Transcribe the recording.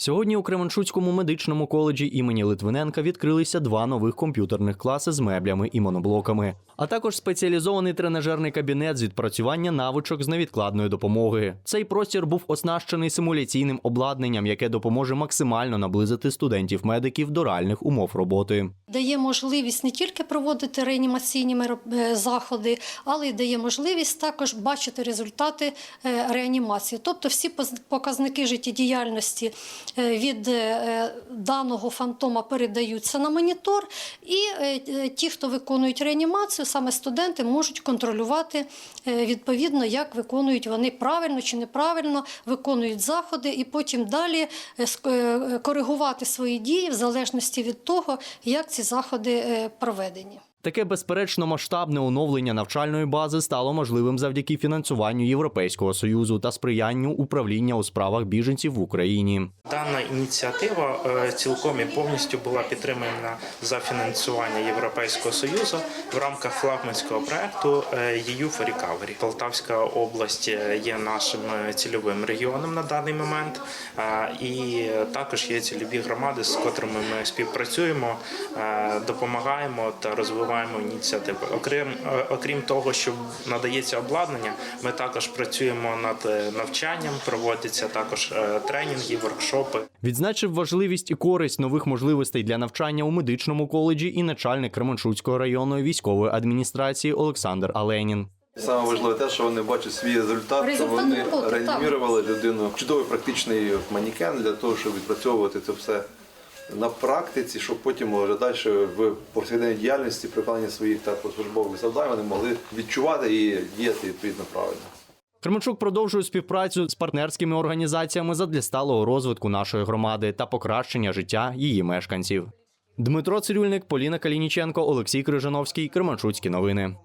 Сьогодні у Кременчуцькому медичному коледжі імені Литвиненка відкрилися два нових комп'ютерних класи з меблями і моноблоками, а також спеціалізований тренажерний кабінет з відпрацювання навичок з невідкладної допомоги. Цей простір був оснащений симуляційним обладнанням, яке допоможе максимально наблизити студентів-медиків до реальних умов роботи. Дає можливість не тільки проводити реанімаційні е, заходи, але й дає можливість також бачити результати е, реанімації. Тобто всі показники життєдіяльності е, від даного фантома передаються на монітор, і ті, хто виконують реанімацію, саме студенти можуть контролювати е, відповідно, як виконують вони правильно чи неправильно, виконують заходи, і потім далі е, е, коригувати свої дії в залежності від того, як ці заходи проведені. Таке безперечно масштабне оновлення навчальної бази стало можливим завдяки фінансуванню Європейського союзу та сприянню управління у справах біженців в Україні. Дана ініціатива е, цілком і повністю була підтримана за фінансування Європейського союзу в рамках флагманського проекту е, EU for Recovery. Полтавська область е, є нашим цільовим регіоном на даний момент, і також є цільові громади, з котрими ми співпрацюємо, допомагаємо та розвиваємо ініціативи. Окрім е, окрім того, що надається обладнання, ми також працюємо над е, навчанням, проводяться також е, тренінги, воркшопи. Відзначив важливість і користь нових можливостей для навчання у медичному коледжі і начальник Кременчуцької районної військової адміністрації Олександр Аленін. Саме важливе те, що вони бачать свій результат, що Результат вони реанімували людину. Чудовий практичний манікен для того, щоб відпрацьовувати це все на практиці, щоб потім вже далі в повсякденній діяльності при виконанні своїх так, службових завдань вони могли відчувати і діяти відповідно правильно. Кременчук продовжує співпрацю з партнерськими організаціями задля сталого розвитку нашої громади та покращення життя її мешканців. Дмитро Цирюльник, Поліна Калініченко, Олексій Крижановський, Кременчуцькі новини.